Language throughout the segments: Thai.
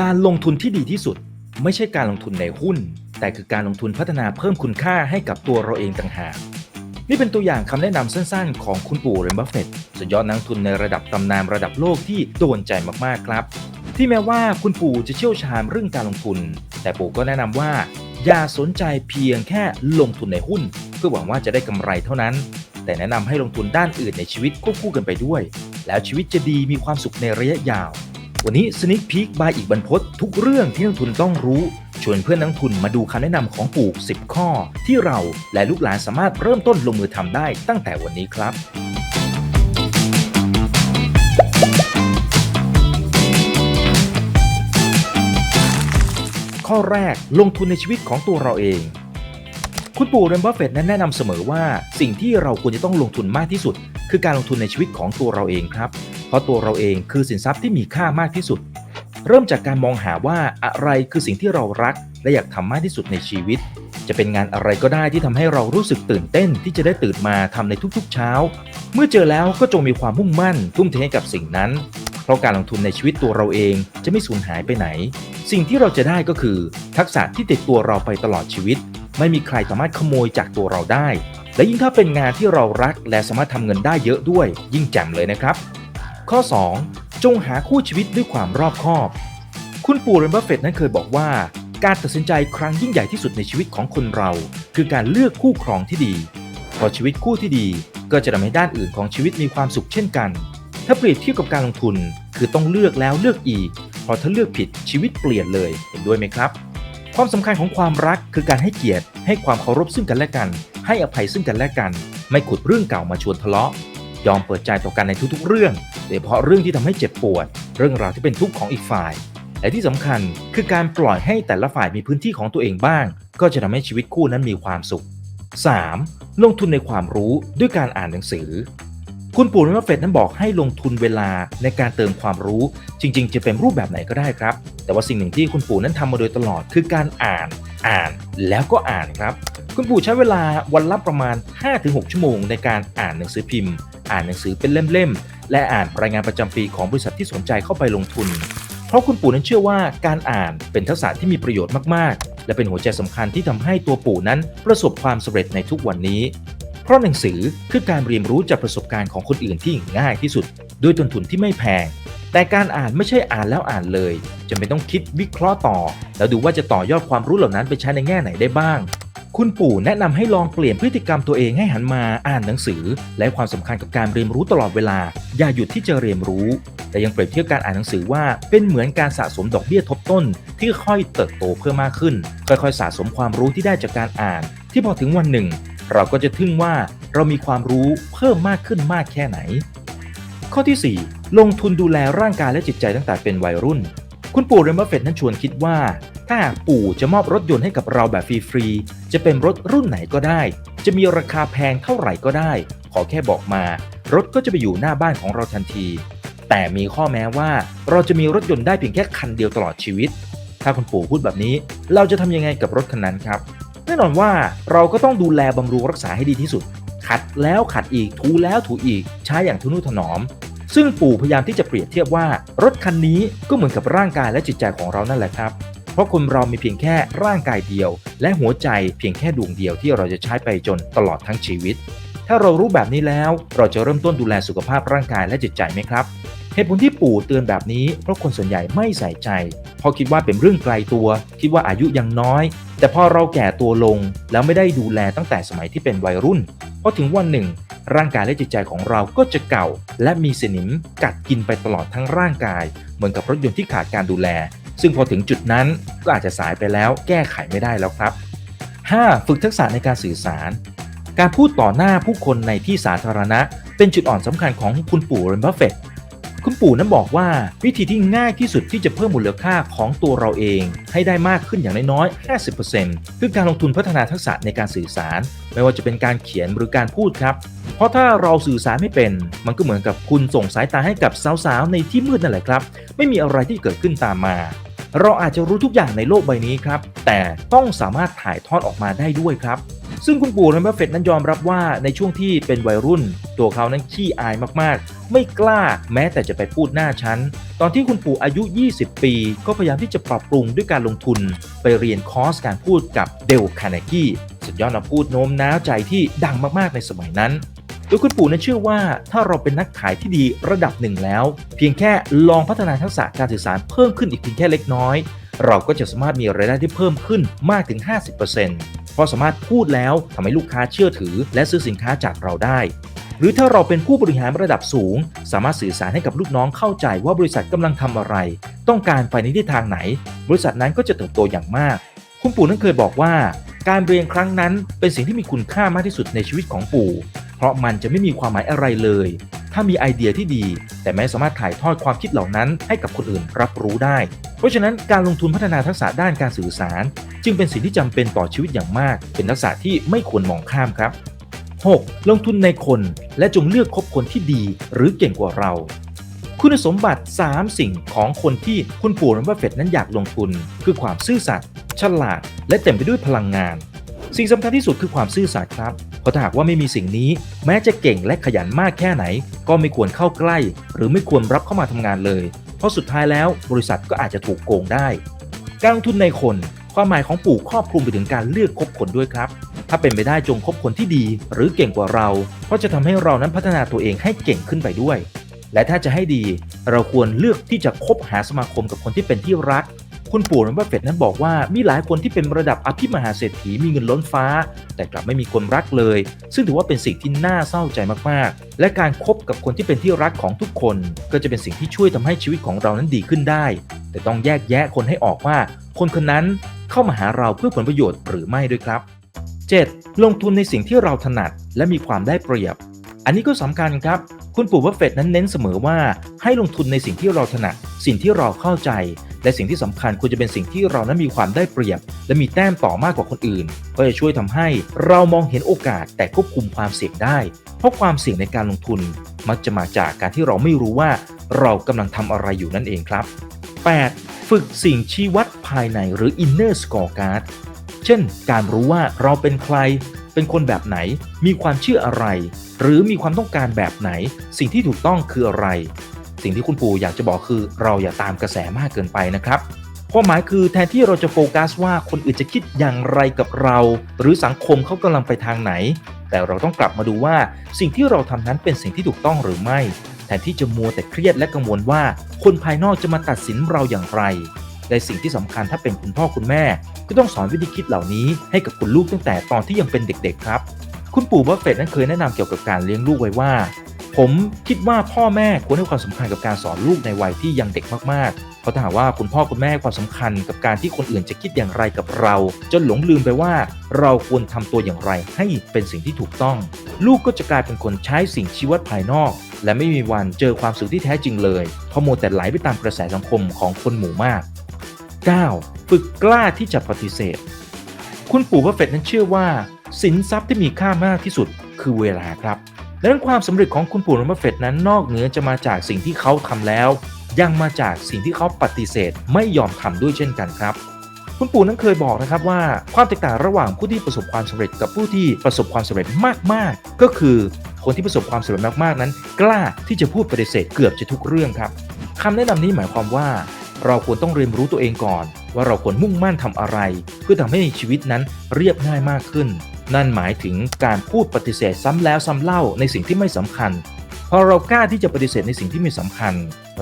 การลงทุนที่ดีที่สุด ไม่ใช่การลงทุนในหุ้น แต่คือการลงทุนพัฒนาเพิ่มคุณค่าให้กับตัวเราเองต่างหากนี่เป็นตัวอย่างคำแนะนำสั้นๆ ของคุณปู่เรนบัฟเฟตสุดยอดนักลงทุนในระดับตำนานระดับโลกที่โดนใจมากๆครับ ที่แม้ว่าคุณปู่จะเชี่ยวชาญเรื่องการลงทุน แต่ปู่ก็แนะนำว่า อย่าสนใจเพียงแค่ลงทุนในหุ้น เพื่อหวังว่าจะได้กำไรเท่านั้น แต่แนะนำให้ลงทุนด้านอื่นในชีวิตควบคู่กันไปด้วย แล้วชีวิตจะดีมีความสุขในระยะยาว วันนี้ Sneak Peek บายอีกบรรพตทุกเรื่องที่นักทุนต้องรู้ ชวนเพื่อนนักทุนมาดูคำแนะนำของปู่ 10 ข้อ ที่เราและลูกหลานสามารถเริ่มต้นลงมือทำได้ตั้งแต่วันนี้ครับ ข้อแรกลงทุนในชีวิตของตัวเราเองคุณปู่เรนบัฟเฟตต์นั้นแนะนำเสมอว่าสิ่งที่เราควรจะต้องลงทุนมากที่สุด คือการลงทุนในชีวิตของตัวเราเองครับ เพราะตัวเราเองคือสินทรัพย์ที่มีค่ามากที่สุด เริ่มจากการมองหาว่าอะไรคือสิ่งที่เรารัก และอยากทำมากที่สุดในชีวิต จะเป็นงานอะไรก็ได้ที่ทำให้เรารู้สึกตื่นเต้นที่จะได้ตื่นมาทำในทุกๆเช้า เมื่อเจอแล้วก็จงมีความมุ่งมั่น ทุ่มเทให้กับสิ่งนั้น เพราะการลงทุนในชีวิตตัวเราเองจะไม่สูญหายไปไหน สิ่งที่เราจะได้ก็คือ ทักษะที่ติดตัวเราไปตลอดชีวิต ไม่มีใครสามารถขโมยจากตัวเราได้ และยิ่งถ้าเป็นงานที่เรารักและสามารถทำเงินได้เยอะด้วย ยิ่งแจ่มเลยนะครับ ข้อ 2 จงหาคู่ชีวิตด้วยความรอบคอบ คุณปู่เรนบัฟเฟต์นั้นเคยบอกว่า การตัดสินใจครั้งยิ่งใหญ่ที่สุดในชีวิตของคนเรา คือการเลือกคู่ครองที่ดีพอชีวิตคู่ที่ดีก็จะทำให้ด้านอื่นของชีวิตมีความสุขเช่นกัน ถ้าเปรียบเทียบกับการลงทุน คือต้องเลือกแล้วเลือกอีกเพราะถ้าเลือกผิดชีวิตเปลี่ยนเลยเห็นด้วยไหมครับ ความสำคัญของความรักคือการให้เกียรติ ให้ความเคารพซึ่งกันและกัน ให้อภัยซึ่งกันและกัน ไม่ขุดเรื่องเก่ามาชวนทะเลาะ ยอมเปิดใจต่อกันในทุกๆเรื่อง ดยเฉพาะเรื่องที่ทำให้เจ็บปวด เรื่องราวที่เป็นทุกข์ของอีกฝ่าย และที่สำคัญคือการปล่อยให้แต่ละฝ่ายมีพื้นที่ของตัวเองบ้าง ก็จะทำให้ชีวิตคู่นั้นมีความสุข 3. ลงทุนในความรู้ด้วยการอ่านหนังสือ คุณปู่นวัฟเฟตนั้นบอกให้ลงทุนเวลาในการเติมความรู้ จริง ๆ จะเป็นรูปแบบไหนก็ได้ครับ แต่ว่าสิ่งหนึ่งที่คุณปู่นั้นทำมาโดยตลอดคือการอ่าน อ่านแล้วก็อ่านครับ คุณปู่ใช้เวลาวันละประมาณ 5-6 ชั่วโมงในการอ่านหนังสือพิมพ์ อ่านหนังสือเป็นเล่มๆ และอ่านรายงานประจำปีของบริษัทที่สนใจเข้าไปลงทุน เพราะคุณปู่นั้นเชื่อว่าการอ่านเป็นทักษะที่มีประโยชน์มากๆ และเป็นหัวใจสำคัญที่ทำให้ตัวปู่นั้นประสบความสำเร็จในทุกวันนี้ เพราะหนังสือคือการเรียนรู้จากประสบการณ์ของคนอื่นที่ง่ายที่สุด ด้วยต้นทุนที่ไม่แพง แต่การอ่านไม่ใช่อ่านแล้วอ่านเลยจำเป็นต้องคิดวิเคราะห์ต่อ แล้วดูว่าจะต่อยอดความรู้เหล่านั้นไปใช้ในแง่ไหนได้บ้าง คุณปู่แนะนำให้ลองเปลี่ยนพฤติกรรมตัวเองให้หันมาอ่านหนังสือ และความสำคัญกับการเรียนรู้ตลอดเวลา อย่าหยุดที่จะเรียนรู้ แต่ยังเปรียบเทียบการอ่านหนังสือว่าเป็นเหมือนการสะสมดอกเบี้ยทบต้น ที่ค่อยเติบโตเพิ่มมากขึ้น ค่อยๆ สะสมความรู้ที่ได้จากการอ่าน ที่พอถึงวันหนึ่ง เราก็จะทึ่งว่าเรามีความรู้เพิ่มมากขึ้นมากแค่ไหน ข้อที่ 4 ลงทุนดูแลร่างกายและจิตใจตั้งแต่เป็นวัยรุ่น คุณปู่เรนบัฟเฟตนั้นชวนคิดว่า ถ้าปู่จะมอบรถยนต์ให้กับเราแบบฟรีๆ จะเป็นรถรุ่นไหนก็ได้ จะมีราคาแพงเท่าไหร่ก็ได้ ขอแค่บอกมา รถก็จะไปอยู่หน้าบ้านของเราทันที แต่มีข้อแม้ว่าเราจะมีรถยนต์ได้เพียงแค่คันเดียวตลอดชีวิต ถ้าคุณปู่พูดแบบนี้ เราจะทำยังไงกับรถคันนั้นครับ แน่นอนว่าเราก็ต้องดูแลบำรุงรักษาให้ดีที่สุด ขัดแล้วขัดอีก ถูแล้วถูอีก ใช้อย่างทุนุถนอม ซึ่งปู่พยายามที่จะเปรียบเทียบว่า รถคันนี้ก็เหมือนกับร่างกายและจิตใจของเรานั่นแหละครับ เพราะคนเรามีเพียงแค่ร่างกายเดียว และหัวใจเพียงแค่ดวงเดียวที่เราจะใช้ไปจนตลอดทั้งชีวิต ถ้าเรารู้แบบนี้แล้ว เราจะเริ่มต้นดูแลสุขภาพร่างกายและจิตใจไหมครับเหตุผลที่ปู่เตือนแบบนี้เพราะคนส่วนใหญ่ไม่ใส่ใจเพราะคิดว่าเป็นเรื่องไกลตัว คิดว่าอายุยังน้อย แต่พอเราแก่ตัวลง แล้วไม่ได้ดูแลตั้งแต่สมัยที่เป็นวัยรุ่นพอถึงวันหนึ่ง ร่างกายและจิตใจของเราก็จะเก่า และมีสนิมกัดกินไปตลอดทั้งร่างกาย เหมือนกับรถยนต์ที่ขาดการดูแล ซึ่งพอถึงจุดนั้นก็อาจจะสายไปแล้วแก้ไขไม่ได้แล้วครับ 5. ฝึกทักษะในการสื่อสาร การพูดต่อหน้าผู้คนในที่สาธารณะ เป็นจุดอ่อนสำคัญของคุณปู่เรนบัฟเฟตต์คุณปู่นั้นบอกว่าวิธีที่ง่ายที่สุดที่จะเพิ่มมูลค่าของตัวเราเอง ให้ได้มากขึ้นอย่างน้อยๆ 50%คือการลงทุนพัฒนาทักษะในการสื่อสาร ไม่ว่าจะเป็นการเขียนหรือการพูดครับ เพราะถ้าเราสื่อสารไม่เป็น มันก็เหมือนกับคุณส่งสายตาให้กับสาวๆ ในที่มืดนั่นแหละครับ ไม่มีอะไรที่เกิดขึ้นตามมา เราอาจจะรู้ทุกอย่างในโลกใบนี้ครับ แต่ต้องสามารถถ่ายทอดออกมาได้ด้วยครับ ซึ่งคุณปู่และบัฟเฟต์นั้นยอมรับว่าในช่วงที่เป็นวัยรุ่น ตัวเขานั้นขี้อายมากๆ ไม่กล้าแม้แต่จะไปพูดหน้าชั้น ตอนที่คุณปู่อายุ 20 ปี ก็พยายามที่จะปรับปรุงด้วยการลงทุน ไปเรียนคอร์สการพูดกับเดลคาร์เนกี้สุดยอดนักพูดโน้มน้าวใจที่ดังมากๆในสมัยนั้น โดยคุณปู่นั้นเชื่อว่าถ้าเราเป็นนักขายที่ดีระดับหนึ่งแล้ว เพียงแค่ลองพัฒนาทักษะการสื่อสารเพิ่มขึ้นอีกเพียงแค่เล็กน้อย เราก็จะสามารถมีรายได้ที่เพิ่มขึ้นมากถึง 50%เพราะสามารถพูดแล้วทำให้ลูกค้าเชื่อถือ และซื้อสินค้าจากเราได้ หรือถ้าเราเป็นผู้บริหารระดับสูง สามารถสื่อสารให้กับลูกน้องเข้าใจว่าบริษัทกำลังทำอะไร ต้องการไปในทิศทางไหน บริษัทนั้นก็จะเติบโตอย่างมาก คุณปู่นั้นเคยบอกว่า การเรียนครั้งนั้นเป็นสิ่งที่มีคุณค่ามากที่สุดในชีวิตของปู่ เพราะมันจะไม่มีความหมายอะไรเลย ถ้ามีไอเดียที่ดี แต่ไม่สามารถถ่ายทอดความคิดเหล่านั้นให้กับคนอื่นรับรู้ได้ เพราะฉะนั้นการลงทุนพัฒนาทักษะด้านการสื่อสาร จึงเป็นสิ่งที่จำเป็นต่อชีวิตอย่างมาก เป็นทักษะที่ไม่ควรมองข้ามครับ 6. ลงทุนในคนและจงเลือกคบคนที่ดีหรือเก่งกว่าเรา คุณสมบัติ 3 สิ่งของคนที่คุณปู่และบัฟเฟตนั้นอยากลงทุน คือความซื่อสัตย์ฉลาด และเต็มไปด้วยพลังงาน สิ่งสำคัญที่สุดคือความซื่อสัตย์ครับ เพราะถ้าหากว่าไม่มีสิ่งนี้ แม้จะเก่งและขยันมากแค่ไหน ก็ไม่ควรเข้าใกล้ หรือไม่ควรรับเข้ามาทำงานเลย เพราะสุดท้ายแล้วบริษัทก็อาจจะถูกโกงได้ การลงทุนในคน ความหมายของปู่ครอบคลุมไปถึงการเลือกคบคนด้วยครับ ถ้าเป็นไปได้จงคบคนที่ดี หรือเก่งกว่าเรา เพราะจะทำให้เรานั้นพัฒนาตัวเองให้เก่งขึ้นไปด้วย และถ้าจะให้ดี เราควรเลือกที่จะคบหาสมาคมกับคนที่เป็นที่รัก คุณปู่และบัฟเฟตต์นั้นบอกว่ามีหลายคนที่เป็นระดับอภิมหาเศรษฐีมีเงินล้นฟ้า แต่กลับไม่มีคนรักเลย ซึ่งถือว่าเป็นสิ่งที่น่าเศร้าใจมากๆ และการคบกับคนที่เป็นที่รักของทุกคน ก็จะเป็นสิ่งที่ช่วยทำให้ชีวิตของเรานั้นดีขึ้นได้ แต่ต้องแยกแยะคนให้ออกว่า คนคนนั้นเข้ามาหาเราเพื่อผลประโยชน์หรือไม่ด้วยครับ 7. ลงทุนในสิ่งที่เราถนัดและมีความได้เปรียบ อันนี้ก็สำคัญครับ คุณปู่บัฟเฟตต์นั้นเน้นเสมอว่าให้ลงทุนในสิ่งที่เราถนัด สิ่งที่เราเข้าใจ และสิ่งที่สำคัญควรจะเป็นสิ่งที่เรานั้นมีความได้เปรียบ และมีแต้มต่อมากกว่าคนอื่น ก็จะช่วยทำให้เรามองเห็นโอกาสแต่ควบคุมความเสี่ยงได้ เพราะความเสี่ยงในการลงทุน มักจะมาจากการที่เราไม่รู้ว่าเรากำลังทำอะไรอยู่นั่นเองครับ 8. ฝึกสิ่งชี้วัดภายในหรือ inner scorecard เช่น การรู้ว่าเราเป็นใคร เป็นคนแบบไหน มีความเชื่ออะไร หรือมีความต้องการแบบไหน สิ่งที่ถูกต้องคืออะไร สิ่งที่คุณปู่อยากจะบอกคือเราอย่าตามกระแสมากเกินไปนะครับความหมายคือแทนที่เราจะโฟกัสว่าคนอื่นจะคิดอย่างไรกับเรา หรือสังคมเขากำลังไปทางไหน แต่เราต้องกลับมาดูว่าสิ่งที่เราทำนั้นเป็นสิ่งที่ถูกต้องหรือไม่ แทนที่จะมัวแต่เครียดและกังวลว่า คนภายนอกจะมาตัดสินเราอย่างไรและสิ่งที่สำคัญถ้าเป็นคุณพ่อคุณแม่ ก็ต้องสอนวิธีคิดเหล่านี้ให้กับคุณลูกตั้งแต่ตอนที่ยังเป็นเด็กๆครับ คุณปู่บัฟเฟตต์นั้นเคยแนะนำเกี่ยวกับการเลี้ยงลูกไว้ว่า ผมคิดว่าพ่อแม่ควรให้ความสำคัญกับการสอนลูกในวัยที่ยังเด็กมากๆ เพราะถ้าหากว่าคุณพ่อคุณแม่ความสำคัญกับการที่คนอื่นจะคิดอย่างไรกับเรา จนหลงลืมไปว่า เราควรทำตัวอย่างไรให้เป็นสิ่งที่ถูกต้อง ลูกก็จะกลายเป็นคนใช้สิ่งชีวัดภายนอก และไม่มีวันเจอความสุขที่แท้จริงเลยเพราะโมวแต่ไหลไปตามกระแสสังคมของคนหมู่มาก 9. ฝึกกล้าที่จะปฏิเสธ คุณปู่บัฟเฟตนั้นเชื่อว่าสินทรัพย์ที่มีค่ามากที่สุดคือเวลาครับ ดังนั้นความสำเร็จของคุณปู่บัฟเฟตนั้นนอกเหนือจะมาจากสิ่งที่เขาทำแล้ว ยังมาจากสิ่งที่เขาปฏิเสธไม่ยอมทำด้วยเช่นกันครับ คุณปู่นั้นเคยบอกนะครับว่าความแตกต่างระหว่างผู้ที่ประสบความสำเร็จกับผู้ที่ประสบความสำเร็จมากๆ ก็คือคนที่ประสบความสำเร็จมากๆนั้น กล้าที่จะพูดปฏิเสธเกือบจะทุกเรื่องครับคำแนะนำนี้หมายความว่า เราควรต้องเรียนรู้ตัวเองก่อน ว่าเราควรมุ่งมั่นทำอะไร เพื่อทำให้ชีวิตนั้นเรียบง่ายมากขึ้น นั่นหมายถึงการพูดปฏิเสธซ้ำแล้วซ้ำเล่าในสิ่งที่ไม่สำคัญ พอเรากล้าที่จะปฏิเสธในสิ่งที่ไม่สำคัญ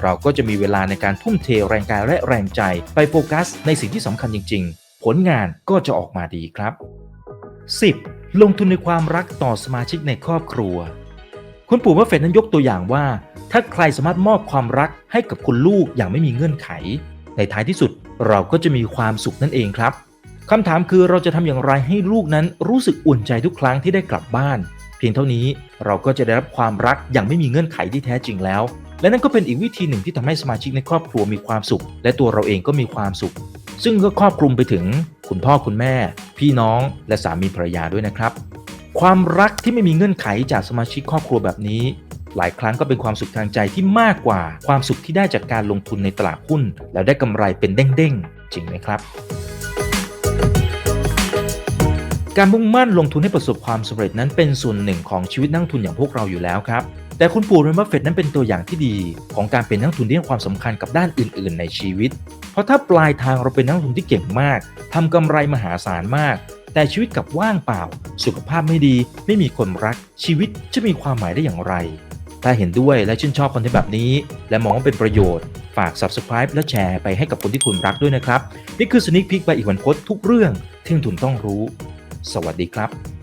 เราก็จะมีเวลาในการทุ่มเทแรงกายและแรงใจ ไปโฟกัสในสิ่งที่สำคัญจริง ๆ ผลงานก็จะออกมาดีครับ 10. ลงทุนในความรักต่อสมาชิกในครอบครัว คุณปู่บัฟเฟตต์นั้นยกตัวอย่างว่า ถ้าใครสามารถมอบความรักให้กับคุณลูกอย่างไม่มีเงื่อนไข ในท้ายที่สุดเราก็จะมีความสุขนั่นเองครับ คำถามคือเราจะทำอย่างไรให้ลูกนั้นรู้สึกอุ่นใจทุกครั้งที่ได้กลับบ้าน เพียงเท่านี้เราก็จะได้รับความรักอย่างไม่มีเงื่อนไขที่แท้จริงแล้ว และนั่นก็เป็นอีกวิธีหนึ่งที่ทำให้สมาชิกในครอบครัวมีความสุข และตัวเราเองก็มีความสุข ซึ่งก็ครอบคลุมไปถึง คุณพ่อคุณแม่ พี่น้องและสามีภรรยาด้วยนะครับ ความรักที่ไม่มีเงื่อนไขจากสมาชิกครอบครัวแบบนี้ หลายครั้งก็เป็นความสุขทางใจที่มากกว่า ความสุขที่ได้จากการลงทุนในตลาดหุ้น แล้วได้กำไรเป็นเด้งๆจริงไหมครับ การมุ่งมั่นลงทุนให้ประสบความสำเร็จนั้นเป็นส่วนหนึ่งของชีวิตนักลงทุนอย่างพวกเราอยู่แล้วครับ แต่คุณปู่เรนบัฟเฟตนั้นเป็นตัวอย่างที่ดี ของการเป็นนักลงทุนที่ให้ความสำคัญกับด้านอื่น ๆ ในชีวิต เพราะถ้าปลายทางเราเป็นนักลงทุนที่เก่งมากทำกำไรมหาศาลมาก แต่ชีวิตกับว่างเปล่า สุขภาพไม่ดี ไม่มีคนรัก ชีวิตจะมีความหมายได้อย่างไร ถ้าเห็นด้วยและชื่นชอบคอนเทนต์แบบนี้ และมองว่าเป็นประโยชน์ ฝาก subscribe และแชร์ไปให้กับคนที่คุณรักด้วยนะครับ นี่คือ Sneak Peek ใบอีกวันพดทุกเรื่องที่ทุนต้องรู้ สวัสดีครับ